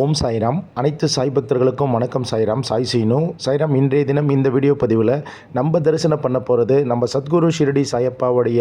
ஓம் சாய்ராம். அனைத்து சாய் பக்தர்களுக்கும் வணக்கம் சாய்ராம். சாய் சீனு. சாய்ராம் இன்றைய தினம் இந்த வீடியோ பதிவில் நம்ம தரிசனம் பண்ண போகிறது நம்ம சத்குரு ஷிரடி சாயப்பாவுடைய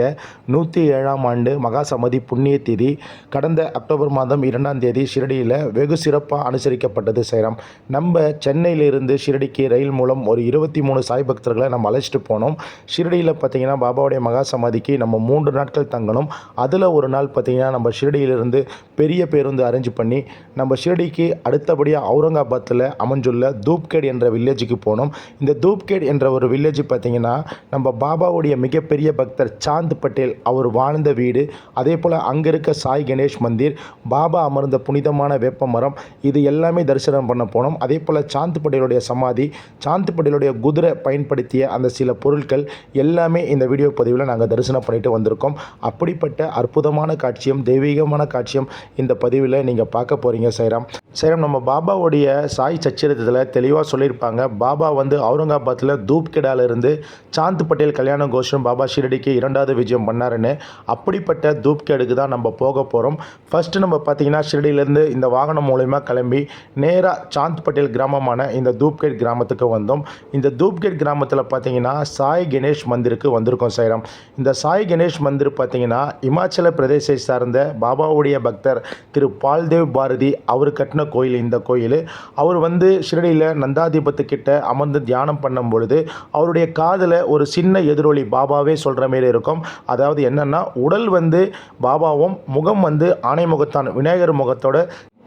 நூற்றி ஏழாம் ஆண்டு மகா சமதி புண்ணிய தேதி. கடந்த அக்டோபர் மாதம் இரண்டாம் தேதி ஷிரடியில் வெகு சிறப்பாக அனுசரிக்கப்பட்டது சாய்ராம். நம்ம சென்னையிலிருந்து ஷிரடிக்கு ரயில் மூலம் ஒரு இருபத்தி மூணு சாய் பக்தர்களை நம்ம அழைச்சிட்டு போனோம். ஷிரடியில் பார்த்தீங்கன்னா பாபாவுடைய மகா சமாதிக்கு நம்ம மூன்று நாட்கள் தங்கணும். அதில் ஒரு நாள் பார்த்தீங்கன்னா நம்ம ஷிரடியிலிருந்து பெரிய பேருந்து அரேஞ்ச் பண்ணி நம்ம ஷிரடிக்கு அடுத்தபடியாக அவுரங்காபாத்தில் அமைஞ்சுள்ள தூப்கேட் என்ற வில்லேஜுக்கு போனோம். இந்த தூப்கேட் என்ற ஒரு வில்லேஜ் பார்த்திங்கன்னா நம்ம பாபாவுடைய மிகப்பெரிய பக்தர் சாந்த் பட்டேல் அவர் வாழ்ந்த வீடு. அதே போல் அங்கே இருக்க சாய் கணேஷ் மந்திர் பாபா அமர்ந்த புனிதமான வேப்ப மரம் இது எல்லாமே தரிசனம் பண்ண போனோம். அதே போல் சாந்த் பட்டேலுடைய சமாதி சாந்த் பட்டேலுடைய குதிரை பயன்படுத்திய அந்த சில பொருட்கள் எல்லாமே இந்த வீடியோ பதிவில் நாங்கள் தரிசனம் பண்ணிட்டு வந்திருக்கோம். அப்படிப்பட்ட அற்புதமான காட்சியம் தெய்வீகமான காட்சியம் இந்த பதிவில் நீங்கள் பார்க்க போகிறீங்க சைராம். சைராம் நம்ம பாபாவுடைய சாய் சச்சரித்தத்தில் தெளிவாக சொல்லியிருப்பாங்க. பாபா வந்து அவுரங்காபாத்தில் தூப்கெடாலிருந்து சாந்த் பட்டேல் கல்யாண கோஷம் பாபா ஷிரடிக்கு இரண்டாவது விஜயம் பண்ணாருன்னு. அப்படிப்பட்ட தூப்கேடுக்கு தான் நம்ம போக போகிறோம் ஃபஸ்ட்டு நம்ம பார்த்தீங்கன்னா ஷிரடியிலேருந்து இந்த வாகனம் மூலயமா கிளம்பி நேராக சாந்த் பட்டேல் கிராமமான இந்த தூப்கேட் கிராமத்துக்கு வந்தோம். இந்த தூப்கேட் கிராமத்தில் பார்த்தீங்கன்னா சாய் கணேஷ் மந்திருக்கு வந்திருக்கோம் சைரம் இந்த சாய் கணேஷ் மந்திர் பார்த்தீங்கன்னா இமாச்சல பிரதேசை சார்ந்த பாபாவுடைய பக்தர் திரு பால்தேவ் பாரதி அவர் கட்டின கோயில் இந்த கோயில். அவர் வந்து ஷிரடியில் நந்தாதிபத்துக்கிட்ட அமர்ந்து தியானம் பண்ணும் பொழுது அவருடைய காதில் ஒரு சின்ன எதிரொலி பாபாவே சொல்கிற மாரி இருக்கும். அதாவது என்னென்னா உடல் வந்து பாபாவும் முகம் வந்து ஆணை முகத்தான் விநாயகர் முகத்தோட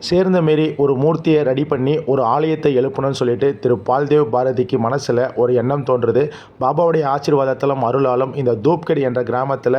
சேர்ந்த மாரி ஒரு மூர்த்தியை ரெடி பண்ணி ஒரு ஆலயத்தை எழுப்பணும்னு சொல்லிட்டு திரு பால்தேவ் பாரதிக்கு மனசில் ஒரு எண்ணம் தோன்றுது. பாபாவுடைய ஆசீர்வாதத்திலும் அருளாலும் இந்த தூப்கடி என்ற கிராமத்தில்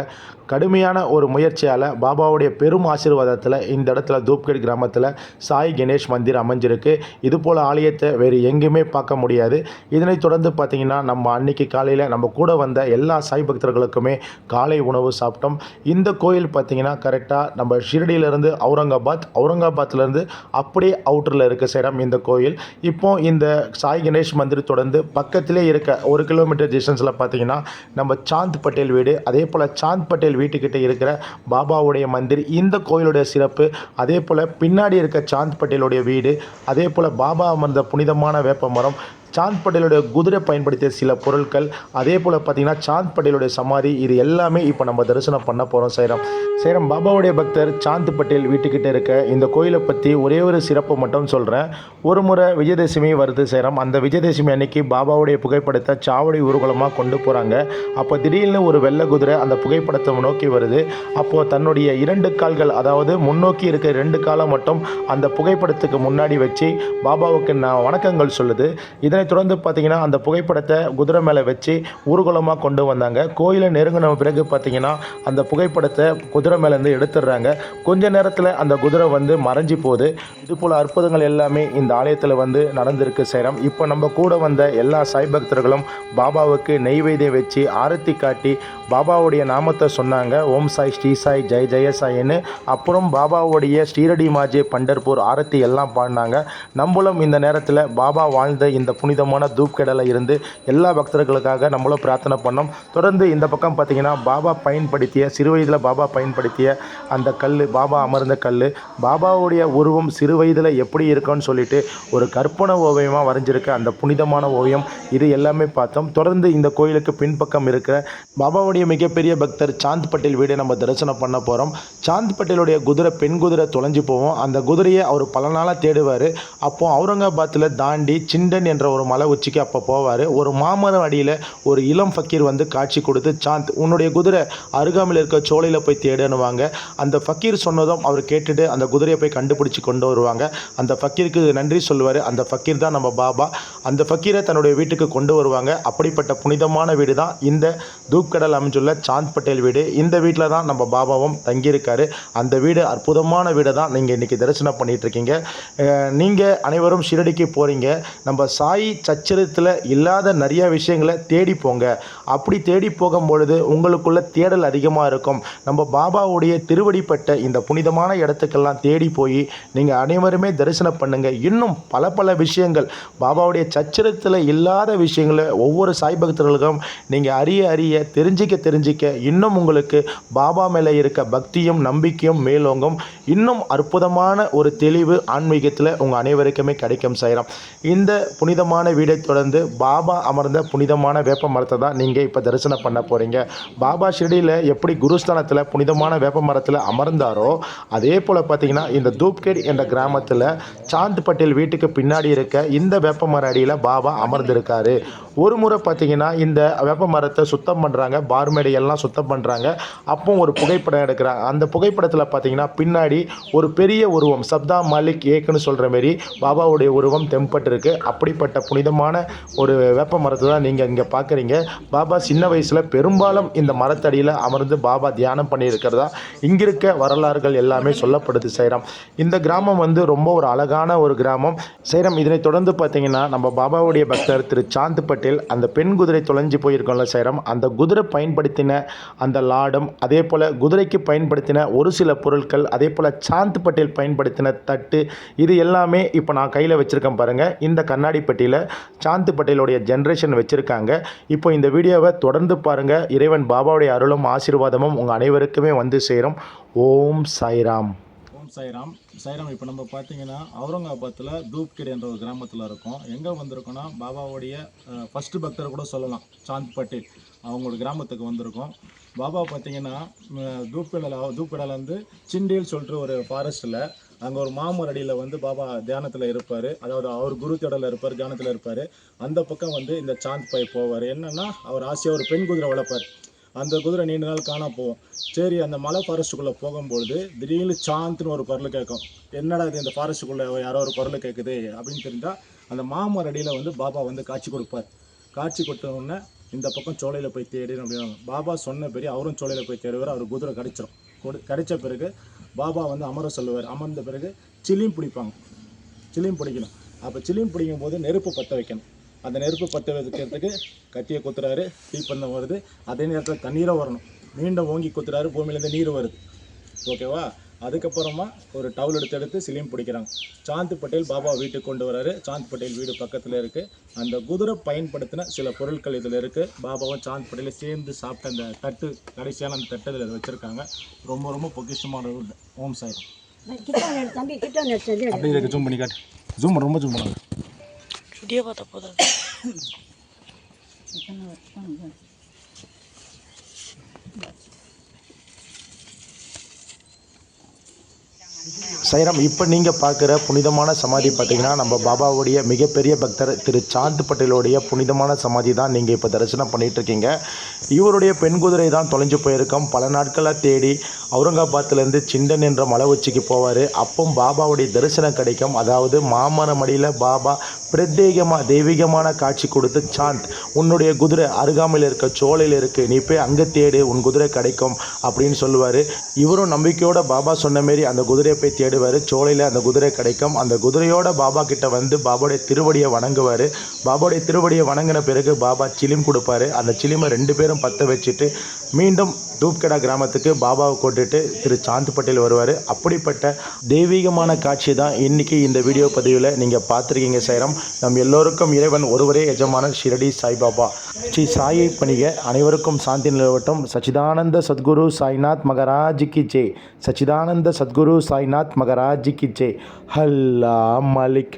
கடுமையான ஒரு முயற்சியால் பாபாவுடைய பெரும் ஆசீர்வாதத்தில் இந்த இடத்துல தூப்கடி கிராமத்தில் சாய் கணேஷ் மந்திர் அமைஞ்சிருக்கு. இது போல் ஆலயத்தை வேறு எங்கேயுமே பார்க்க முடியாது. இதனைத் தொடர்ந்து பார்த்திங்கன்னா நம்ம அன்னைக்கு காலையில் நம்ம கூட வந்த எல்லா சாய் பக்தர்களுக்குமே காலை உணவு சாப்பிட்டோம். இந்த கோயில் பார்த்திங்கன்னா கரெக்டாக நம்ம ஷிரடியிலேருந்து அவுரங்காபாத் அவுரங்காபாத்லேருந்து அப்படியே அவுட்டரில் இருக்க சேரம் இந்த கோயில். இப்போ இந்த சாய் கணேஷ் மந்திர் தொடர்ந்து பக்கத்திலே இருக்க ஒரு கிலோமீட்டர் டிஸ்டன்ஸில் பார்த்தீங்கன்னா நம்ம சாந்த் பட்டேல் வீடு அதே போல் சாந்த் பட்டேல் வீட்டுக்கிட்ட இருக்கிற பாபாவுடைய மந்திர் இந்த கோயிலுடைய சிறப்பு அதே போல் பின்னாடி இருக்க சாந்த் பட்டேலுடைய வீடு அதே போல் பாபா அமர்ந்த புனிதமான வேப்ப மரம் சாந்த் பட்டேலுடைய குதிரை பயன்படுத்திய சில பொருட்கள் அதே போல் பார்த்தீங்கன்னா சாந்த் பட்டேலுடைய சமாதி இது எல்லாமே இப்போ நம்ம தரிசனம் பண்ண போகிறோம் சேரம். சேரம் பாபாவுடைய பக்தர் சாந்த் பட்டேல் வீட்டுக்கிட்ட இருக்க இந்த கோயிலை பற்றி ஒரே ஒரு சிறப்பு மட்டும் சொல்கிறேன் ஒரு முறை விஜயதசமி வருது சேரம். அந்த விஜயதசமி அன்னைக்கு பாபாவுடைய புகைப்படத்தை சாவடி ஊர்வலமாக கொண்டு போகிறாங்க அப்போ திடீர்னு ஒரு வெள்ளை குதிரை அந்த புகைப்படத்தை நோக்கி வருது. அப்போது தன்னுடைய இரண்டு கால்கள் அதாவது முன்னோக்கி இருக்க ரெண்டு காலை மட்டும் அந்த புகைப்படத்துக்கு முன்னாடி வச்சு பாபாவுக்கு நான் வணக்கங்கள் சொல்லுது. இதனை தொடர்ந்து பார்த்தீங்கன்னா அந்த புகைப்படத்தை குதிரை மேலே வச்சு ஊர்வலமாக கொண்டு வந்தாங்க. கோயிலை நெருங்கின பிறகு பார்த்தீங்கன்னா அந்த புகைப்படத்தை குதிரை மேலேருந்து எடுத்துடுறாங்க. கொஞ்ச நேரத்தில் அந்த குதிரை வந்து மறைஞ்சு போகுது. இது போல் அற்புதங்கள் எல்லாமே இந்த ஆலயத்தில் வந்து நடந்திருக்கு சேரம். இப்போ நம்ம கூட வந்த எல்லா சாய் பக்தர்களும் பாபாவுக்கு நெய்வேத்தியம் வச்சு ஆரத்தி காட்டி பாபாவுடைய நாமத்தை சொன்னாங்க. ஓம் சாய் ஸ்ரீ சாய் ஜெய் ஜெய சாயின்னு. அப்புறம் பாபாவுடைய ஸ்ரீரடி மாஜே பண்டர்பூர் ஆரத்தி எல்லாம் பாடினாங்க. நம்மளும் இந்த நேரத்தில் பாபா வாழ்ந்த இந்த புனித புனிதமான தூப்கடலை இருந்து எல்லா பக்தர்களுக்காக நம்மளும் பிரார்த்தனை பண்ணோம். தொடர்ந்து இந்த பக்கம் பார்த்தீங்கன்னா பாபா பயன்படுத்திய சிறு வயதில் பாபா பயன்படுத்திய அந்த கல் பாபா அமர்ந்த கல் பாபாவுடைய உருவம் சிறு வயதில் எப்படி இருக்கும்னு சொல்லிட்டு ஒரு கற்பனை ஓவியமாக வரைஞ்சிருக்க அந்த புனிதமான ஓவியம் இது எல்லாமே பார்த்தோம். தொடர்ந்து இந்த கோயிலுக்கு பின்பக்கம் இருக்கிற பாபாவுடைய மிகப்பெரிய பக்தர் சாந்த் பட்டேல் வீடை நம்ம தரிசனம் பண்ண போகிறோம் சாந்த் பட்டேலுடைய குதிரை பெண் குதிரை தொலைஞ்சு போவோம் அந்த குதிரையை அவர் பல நாளாக தேடுவார். அப்போ அவுரங்காபாத்தில் தாண்டி சிண்டன் என்ற ஒரு மலை உச்சிக்கு அப்போ போவார். ஒரு மாமரம் அடியில் ஒரு இளம் ஃபக்கீர் வந்து காட்சி கொடுத்து சாந்த் உன்னுடைய குதிரை அருகாமையில் இருக்க சோலையில் போய் தேடுனுவாங்க அந்த ஃபக்கீர் சொன்னதும் அவர் கேட்டுட்டு அந்த குதிரையை போய் கண்டுபிடிச்சி கொண்டு வருவாங்க. அந்த ஃபக்கீருக்கு நன்றி சொல்லுவார். அந்த ஃபக்கீர் தான் நம்ம பாபா. அந்த ஃபக்கீரை தன்னுடைய வீட்டுக்கு கொண்டு வருவாங்க. அப்படிப்பட்ட புனிதமான வீடு தான் இந்த தூப்கடல் அமைஞ்சுள்ள சாந்த் பட்டேல் வீடு. இந்த வீட்டில் தான் நம்ம பாபாவும் தங்கியிருக்காரு. அந்த வீடு அற்புதமான வீடை தான் நீங்கள் இன்றைக்கி தரிசனம் பண்ணிகிட்ருக்கீங்க நீங்கள் அனைவரும் ஷிரடிக்கு போகிறீங்க நம்ம சாய் சச்சரித்தில் இல்லாத நிறைய விஷயங்களை தேடி போங்க. அப்படி தேடி போகும் பொழுது உங்களுக்குள்ள தேடல் அதிகமாக இருக்கும். நம்ம பாபாவுடைய திருவடிப்பட்ட இந்த புனிதமான இடத்துக்கெல்லாம் தேடி போய் நீங்கள் அனைவருமே தரிசனம் பண்ணுங்க. இன்னும் பல பல விஷயங்கள். பாபாவுடைய சச்சரித்தில் இல்லாத விஷயங்களை ஒவ்வொரு சாய் பக்தர்களுக்கும் நீங்கள் அறிய அறிய தெரிஞ்சிக்க தெரிஞ்சிக்க இன்னும் உங்களுக்கு பாபா மேலே இருக்க பக்தியும் நம்பிக்கையும் மேலோங்கும். இன்னும் அற்புதமான ஒரு தெளிவு ஆன்மீகத்தில் உங்கள் அனைவருக்குமே கிடைக்கும் செய்கிறோம் இந்த புனிதமான வீடை தொடர்ந்து பாபா அமர்ந்த புனிதமான வேப்ப மரத்தை தான் நீங்கள் இப்போ தரிசனம் பண்ண போகிறீங்க பாபா ஷிரடியில் எப்படி குருஸ்தானத்தில் புனிதமான வேப்ப மரத்தில் அமர்ந்தாரோ அதே போல் பார்த்தீங்கன்னா இந்த தூப்கேட் என்ற கிராமத்தில் சாந்த் பட்டேல் வீட்டுக்கு பின்னாடி இருக்க இந்த வேப்ப மர அடியில் பாபா அமர்ந்திருக்காரு. ஒரு முறை பார்த்தீங்கன்னா இந்த வேப்ப மரத்தை சுத்தம் பண்ணுறாங்க பார்மேடையெல்லாம் சுத்தம் பண்ணுறாங்க அப்போ ஒரு புகைப்படம் எடுக்கிறாங்க. அந்த புகைப்படத்தில் பார்த்தீங்கன்னா பின்னாடி ஒரு பெரிய உருவம் சப்தா மாலிக் ஏக்குன்னு சொல்கிற மாரி பாபாவுடைய உருவம் தெம்பட்டிருக்கு அப்படிப்பட்ட புனிதமான ஒரு வேப்ப மரத்தை தான் நீங்கள் இங்கே பார்க்குறீங்க பாபா சின்ன வயசில் பெரும்பாலும் இந்த மரத்தடியில் அமர்ந்து பாபா தியானம் பண்ணியிருக்கிறதா இங்கிருக்க வரலாறுகள் எல்லாமே சொல்லப்படுது சைரம். இந்த கிராமம் வந்து ரொம்ப ஒரு அழகான ஒரு கிராமம். சைரம் இதனை தொடர்ந்து பார்த்தீங்கன்னா நம்ம பாபாவுடைய பக்தர் திரு சாந்துப்பட்டு பட்டேல் அந்த பெண் குதிரை தொலைஞ்சு போயிருக்கோம்ல சேரம் அந்த குதிரை பயன்படுத்தின அந்த லாடம் அதே போல் குதிரைக்கு பயன்படுத்தின ஒரு சில பொருட்கள் அதே போல் சாந்த் பட்டேல் பயன்படுத்தின தட்டு இது எல்லாமே இப்போ நான் கையில் வச்சுருக்கேன் பாருங்கள் இந்த கண்ணாடி பெட்டியில் சாந்த் பட்டேலுடைய ஜென்ரேஷன் வச்சுருக்காங்க. இப்போ இந்த வீடியோவை தொடர்ந்து பாருங்கள் இறைவன் பாபாவுடைய அருளும் ஆசீர்வாதமும் உங்கள் அனைவருக்குமே வந்து சேரும். ஓம் சாய்ராம் சைராம். சைராம் இப்போ நம்ம பார்த்தீங்கன்னா அவுரங்காபாத்தில் தூப்கிட் என்ற ஒரு கிராமத்தில் இருக்கோம். எங்கே வந்திருக்கோம்னா பாபாவுடைய ஃபஸ்ட்டு பக்தர் கூட சொல்லலாம். சாந்த் பட்டேல் அவங்களோட கிராமத்துக்கு வந்திருக்கோம். பாபா பார்த்தீங்கன்னா தூப்பிடல தூப்பிடலேருந்து சிண்டியில் சொல்லிட்டு ஒரு ஃபாரஸ்ட்டில் அங்கே ஒரு மாமர் அடியில் வந்து பாபா தியானத்தில் இருப்பார். அதாவது அவர் குரு தேடலில் இருப்பார் தியானத்தில் இருப்பார். அந்த பக்கம் வந்து இந்த சாந்த் பை போவார். என்னென்னா அவர் ஆசையாக ஒரு பெண் குதிரை வளர்ப்பார். அந்த குதிரை நீண்ட நாள் காணா போவோம் சரி அந்த மலை ஃபாரஸ்ட்டுக்குள்ளே போகும்பொழுது திடீர்னு சாந்துன்னு ஒரு குரல் கேட்கும். என்னடா இது இந்த ஃபாரஸ்ட்டுக்குள்ளே யாரோ ஒரு குரல் கேட்குது அப்படின்னு தெரிஞ்சால் அந்த மாமர அடியில் வந்து பாபா வந்து காட்சி கொடுப்பார். காட்சி கொடுத்தோடனே இந்த பக்கம் சோலையில் போய் தேடின்னு அப்படின்னு பாபா சொன்ன பெரிய அவரும் சோலையில் போய் தேடுவார் அவர் குதிரை கடிச்சிரும். கொடு கிடைச்ச பிறகு பாபா வந்து அமர சொல்லுவார். அமர்ந்த பிறகு சிலியும் பிடிப்பாங்க. சிலியும் பிடிக்கணும். அப்போ சிலியும் பிடிக்கும் போது நெருப்பு பற்ற வைக்கணும். அந்த நெருப்பு பற்ற வைக்கிறதுக்கு கத்தியை குத்துறாரு தீப்பந்தம் வருது. அதே நேரத்தில் தண்ணீரும் வரணும். மீண்டும் ஓங்கி குத்துறாரு பூமியிலேருந்து நீர் வருது. ஓகேவா? அதுக்கப்புறமா ஒரு டவுல் எடுத்து எடுத்து சிலிம் பிடிக்கிறாங்க. சாந்த் பட்டேல் பாபா வீட்டுக்கு கொண்டு வராரு. சாந்த் பட்டேல் வீடு பக்கத்தில் இருக்குது அந்த குதிரை பயன்படுத்தின சில பொருட்கள் இதில் இருக்குது பாபாவும் சாந்த் பட்டேலும் சேர்ந்து சாப்பிட்ட அந்த தட்டு கடைசியான அந்த தட்டு இதில் வச்சுருக்காங்க. ரொம்ப ரொம்ப பொக்கிஷமான ஒரு ஓம் சாய் கிட்ட வந்து தம்பி கிட்ட வந்து எடுத்து அப்படி இருக்கு. ஜூம் பண்ணி காட்டு. ஜூம் ரொம்ப ஜூம் பண்ணுங்க சுடியே பார்த்தா போதும் এখানে রাখতাম হ্যাঁ। சைராம் இப்போ நீங்கள் பார்க்குற புனிதமான சமாதி பார்த்தீங்கன்னா நம்ம பாபாவுடைய மிகப்பெரிய பக்தர் திரு சாந்த் பட்டேலுடைய புனிதமான சமாதி தான் நீங்கள் இப்போ தரிசனம் பண்ணிகிட்ருக்கீங்க இருக்கீங்க. இவருடைய பெண் குதிரை தான் தொலைஞ்சு போயிருக்கோம். பல நாட்களாக தேடி அவுரங்காபாத்லேருந்து சிண்டன் என்ற மலை உச்சிக்கு போவார். அப்போ பாபாவுடைய தரிசனம் கிடைக்கும். அதாவது மாமரம் அடியில் பாபா பிரத்யேகமாக தெய்வீகமான காட்சி கொடுத்து சாந்த் உன்னுடைய குதிரை அருகாமையில் இருக்க சோலையில் இருக்குது நீ போய் அங்கே தேடு உன் குதிரை கிடைக்கும். அப்படின்னு சொல்லுவார். இவரும் நம்பிக்கையோட பாபா சொன்ன மாரி அந்த குதிரையை போய் தேடுவார். சோலையில் அந்த குதிரை கிடைக்கும். அந்த குதிரையோட பாபா கிட்ட வந்து பாபாவுடைய திருவடியை வணங்குவார். பாபாவுடைய திருவடியை வணங்கின பிறகு பாபா சிலிம் கொடுப்பாரு. அந்த சிலிமை ரெண்டு பேரும் பற்ற வச்சுட்டு மீண்டும் தூப்கடா கிராமத்துக்கு பாபாவை கூட்டிட்டு திரு சாந்த் பட்டேல் வருவார். அப்படிப்பட்ட தெய்வீகமான காட்சி தான் இன்னைக்கு இந்த வீடியோ பதிவில் நீங்கள் பார்த்துருக்கீங்க சைரம். நம் எல்லோருக்கும் இறைவன் ஒருவரே எஜமான ஷிரடி சாய்பாபா. ஸ்ரீ சாயை பணிக அனைவருக்கும் சாந்தி நிலவட்டும். சச்சிதானந்த சத்குரு சாய்நாத் மகராஜ் கி ஜெய் சச்சிதானந்த சத்குரு சாய்நாத் மகராஜ் கி ஜெய் ஹல்லா மலிக்.